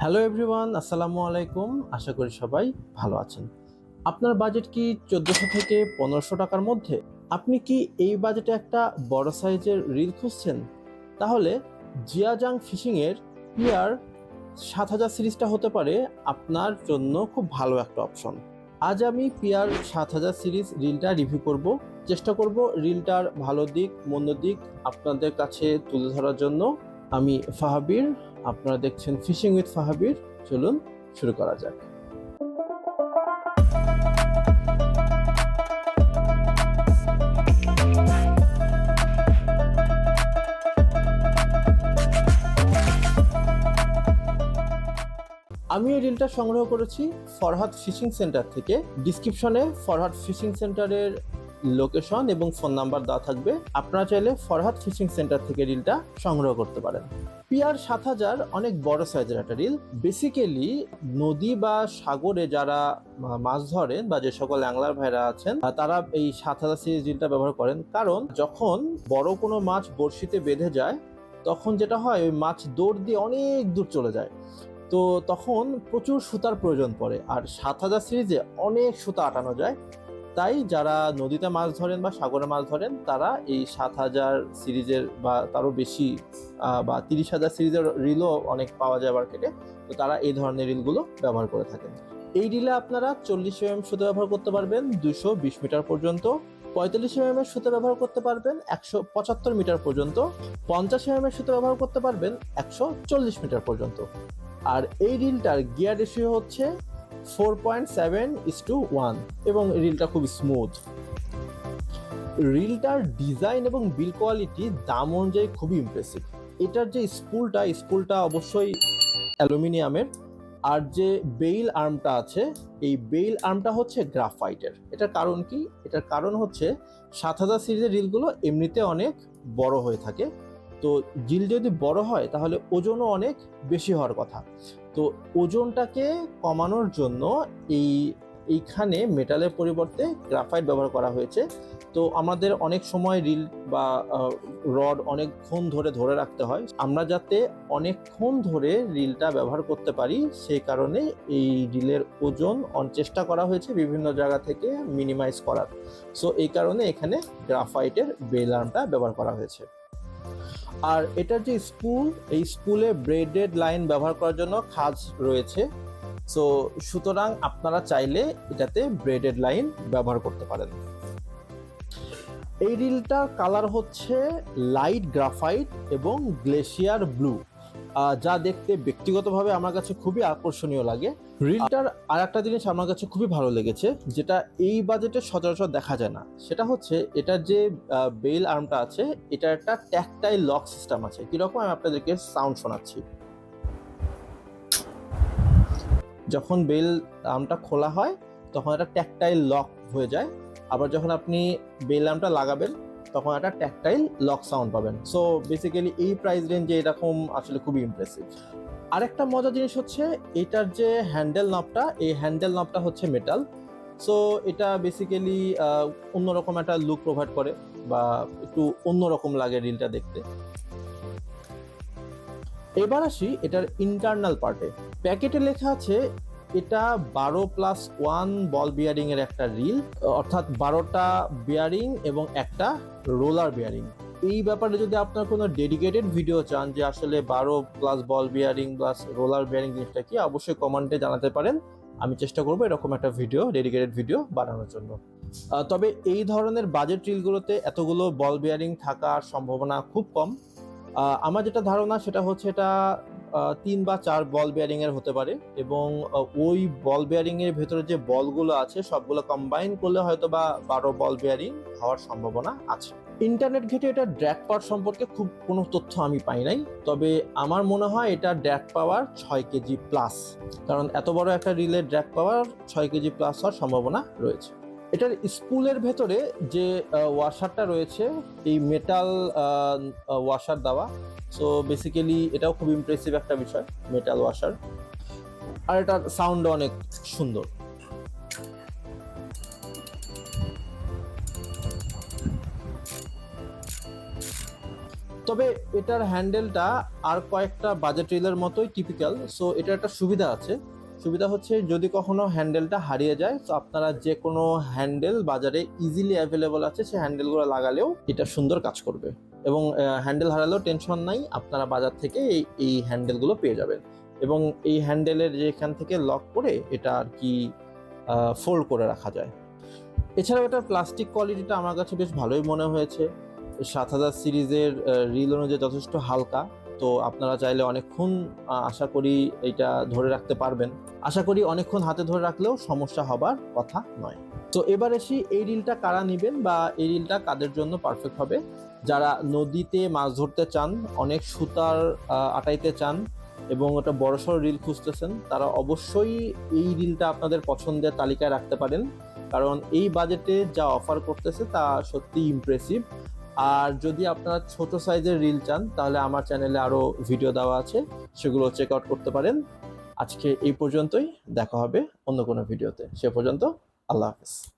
Hello everyone আসসালামু আলাইকুম। আশা করি সবাই ভালো আছেন। আপনার বাজেট কি চোদ্দোশো থেকে পনেরোশো টাকার মধ্যে? আপনি কি এই বাজেটে একটা বড় সাইজের রিল খুঁজছেন? তাহলে জিয়াজাং ফিশিংয়ের পিয়ার সাত হাজার সিরিজটা হতে পারে আপনার জন্য খুব ভালো একটা অপশন আজ আমি পিয়ার সাত হাজার সিরিজ রিলটা রিভিউ করব। চেষ্টা করব রিলটার ভালো দিক, মন্দ দিক আপনাদের কাছে তুলে ধরার জন্য। আমি ফাহাবির, আপনারা দেখছেন ফিশিং উইথ ফাহাবির। চলুন শুরু করা যাক। আমি এই রিলটা সংগ্রহ করেছি ফরহাদ ফিশিং সেন্টার থেকে। ডিসক্রিপশনে ফরহাদ ফিশিং সেন্টারের লোকেশন এবং ফোন নাম্বার দেওয়া থাকবে। আপনারা চাইলে ফরহাদ ফিশিং সেন্টার থেকে রিলটা সংগ্রহ করতে পারেন। পিয়ার সাত হাজার অনেক বড় সাইজের একটা রিল। বেসিক্যালি নদী বা সাগরে যারা মাছ ধরেন বা যে সকল অ্যাংলার ভাইরা আছেন তারা এই সাত হাজার সিরিজ রিলটা ব্যবহার করেন। কারণ যখন বড় কোনো মাছ বড়শিতে বেঁধে যায়, তখন যেটা হয়, ওই মাছ দৌড় দিয়ে অনেক দূর চলে যায়। তো তখন প্রচুর সুতার প্রয়োজন পড়ে। আর সাত হাজার সিরিজে অনেক সুতা আটানো যায়। তাই যারা নদীতে মাছ ধরেন বা সাগরে মাছ ধরেন, তারা এই সাত হাজার সিরিজের বা তারও বেশি বা তিরিশ হাজার সিরিজের রিলও অনেক পাওয়া যায় মার্কেটে তো তারা এই ধরনের রিলগুলো ব্যবহার করে থাকেন। এই রিলে আপনারা চল্লিশ এম সুতো ব্যবহার করতে পারবেন, দুশো বিশ মিটার পর্যন্ত, পঁয়তাল্লিশ এম এর সুতো ব্যবহার করতে পারবেন, একশো পঁচাত্তর মিটার পর্যন্ত, পঞ্চাশ এম এর সুতো ব্যবহার করতে পারবেন, একশো চল্লিশ মিটার পর্যন্ত। আর এই রিলটার গিয়ার রেশিও হচ্ছে four point seven is to one এবং রিলটা খুব স্মুথ রিলটার ডিজাইন এবং বিল কোয়ালিটি দাম অনুযায়ী খুবই ইমপ্রেসিভ এটার যে স্পুলটা স্পুলটা অবশ্যই অ্যালুমিনিয়ামের। আর যে বেইল আর্মটা আছে, এই বেইল আর্মটা হচ্ছে গ্রাফাইটের। এটার কারণ কি? এটার কারণ হচ্ছে সাত হাজার সিরিজের রিলগুলো এমনিতে অনেক বড় হয়ে থাকে। তো জিল যদি বড় হয়, তাহলে ওজনও অনেক বেশি হওয়ার কথা। তো ওজনটাকে কমানোর জন্য এই, এইখানে মেটালের পরিবর্তে গ্রাফাইট ব্যবহার করা হয়েছে। তো আমাদের অনেক সময় রিল বা রড অনেকক্ষণ ধরে ধরে রাখতে হয়। আমরা যাতে অনেকক্ষণ ধরে রিলটা ব্যবহার করতে পারি, সেই কারণে এই রিলের ওজন অন- চেষ্টা করা হয়েছে বিভিন্ন জায়গা থেকে মিনিমাইজ করার। সো এই কারণে এখানে গ্রাফাইটের বেল আর্মটা ব্যবহার করা হয়েছে। আর এটার যে স্পুল এই স্পুলে ব্রেডেড লাইন ব্যবহার করার জন্য খাজ রয়েছে। সো, সুতরাং আপনারা চাইলে এটাতে ব্রেডেড লাইন ব্যবহার করতে পারেন। এই রিলটার কালার হচ্ছে লাইট গ্রাফাইট এবং গ্লেশিয়ার ব্লু। যা দেখতে ব্যক্তিগতভাবে আমার কাছে খুবই আকর্ষণীয় লাগে। রিলটার আর একটা জিনিস আমার কাছে খুবই ভালো লেগেছে যেটা এই বাজেটে সচরাচর দেখা যায় না। সেটা হচ্ছে এটার যে বেল আর্মটা আছে এটার একটা ট্যাকটাইল লক সিস্টেম আছে। কীরকম আমি আপনাদেরকে সাউন্ড শোনাচ্ছি। যখন বেল আর্মটা খোলা হয় তখন একটা ট্যাকটাইল লক হয়ে যায়। আবার যখন আপনি বেল আর্মটা লাগাবেন তখন একটা ট্যাকটাইল লক সাউন্ড পাবেন। সো বেসিক্যালি এই প্রাইস রেঞ্জে এরকম আসলে খুবই ইমপ্রেসিভ আরেকটা মজার জিনিস হচ্ছে, এটার যে হ্যান্ডেল নবটা এই হ্যান্ডেল নবটা হচ্ছে মেটাল সো এটা বেসিক্যালি অন্যরকম একটা লুক প্রোভাইড করে বা একটু অন্যরকম লাগে রিলটা দেখতে। এবার আসি এটার ইন্টারনাল পার্টে প্যাকেটে লেখা আছে এটা বারো প্লাস ওয়ান বল বিয়ারিং এর একটা রিল অর্থাৎ বারোটা বিয়ারিং এবং একটা রোলার বিয়ারিং এই ব্যাপারে যদি আপনার কোনো ডেডিকেটেড ভিডিও চান যে আসলে বারো plus ball bearing plus roller bearing জিনিসটা কি, অবশ্যই কমেন্টে জানাতে পারেন। আমি চেষ্টা করব এরকম একটা ভিডিও ডেডিকেটেড ভিডিও বানানোর জন্য। তবে এই ধরনের বাজেট রিলগুলোতে এতগুলো বল বিয়ারিং থাকার সম্ভাবনা খুব কম। আমার যেটা ধারণা সেটা হচ্ছে এটা তিন বা চার বল বেয়ারিং এর হতে পারে এবং ওই বল বেয়ারিং এর ভেতরে যে বলগুলো আছে সবগুলো কম্বাইন করলে হয়তো বা বারো বল বেয়ারিং হওয়ার সম্ভাবনা আছে। ইন্টারনেট ঘেটে এটা ড্র্যাক পাওয়ার সম্পর্কে খুব কোনো তথ্য আমি পাই নাই, তবে আমার মনে হয় এটা ড্র্যাক পাওয়ার ছয় কেজি প্লাস কারণ এত বড় একটা রিলে ড্র্যাক পাওয়ার ছয় কেজি প্লাস হওয়ার সম্ভাবনা রয়েছে। এটার স্পুলের ভেতরে যে ওয়াশারটা রয়েছে, এই মেটাল ওয়াশার দেওয়া। সো বেসিক্যালি এটাও খুব ইমপ্রেসিভ একটা বিষয় মেটাল ওয়াশার আর এটার সাউন্ড অনেক সুন্দর। তবে এটার হ্যান্ডেলটা আর কয়েকটা বাজেট রিলের মতোই টিপিক্যাল সো এটার একটা সুবিধা আছে। সুবিধা হচ্ছে যদি কখনো হ্যান্ডেলটা হারিয়ে যায়, তো আপনারা যে কোনো হ্যান্ডেল বাজারে ইজিলি অ্যাভেলেবল আছে, সেই হ্যান্ডেলগুলো লাগালেও এটা সুন্দর কাজ করবে। এবং হ্যান্ডেল হারালেও টেনশন নাই, আপনারা বাজার থেকে এই এই হ্যান্ডেলগুলো পেয়ে যাবেন। এবং এই হ্যান্ডেলের যে এখান থেকে লক করে এটা আর কি ফোল্ড করে রাখা যায়। এছাড়াও এটার প্লাস্টিক কোয়ালিটিটা আমার কাছে বেশ ভালোই মনে হয়েছে। সাত হাজার সিরিজের রিল অনুযায়ী যথেষ্ট হালকা। তো আপনারা চাইলে অনেকক্ষণ আশা করি এটা ধরে রাখতে পারবেন। আশা করি অনেকক্ষণ হাতে ধরে রাখলেও সমস্যা হবার কথা নয়। তো এবার এসি, এই রিলটা কারা নেবেন বা এই রিলটা কাদের জন্য পারফেক্ট হবে? যারা নদীতে মাছ ধরতে চান, অনেক সুতার আটাইতে চান এবং ওটা বড়সড় রিল খুঁজতেছেন, তারা অবশ্যই এই রিলটা আপনাদের পছন্দের তালিকায় রাখতে পারেন। কারণ এই বাজেটে যা অফার করতেছে তা সত্যি ইমপ্রেসিভ আর যদি আপনারা ছোট সাইজের রিল চান, তাহলে আমার চ্যানেলে আরও ভিডিও দেওয়া আছে, সেগুলো চেক আউট করতে পারেন। আজকে এই পর্যন্তই, দেখা হবে অন্য কোনো ভিডিওতে। সে পর্যন্ত, আল্লাহ হাফেজ।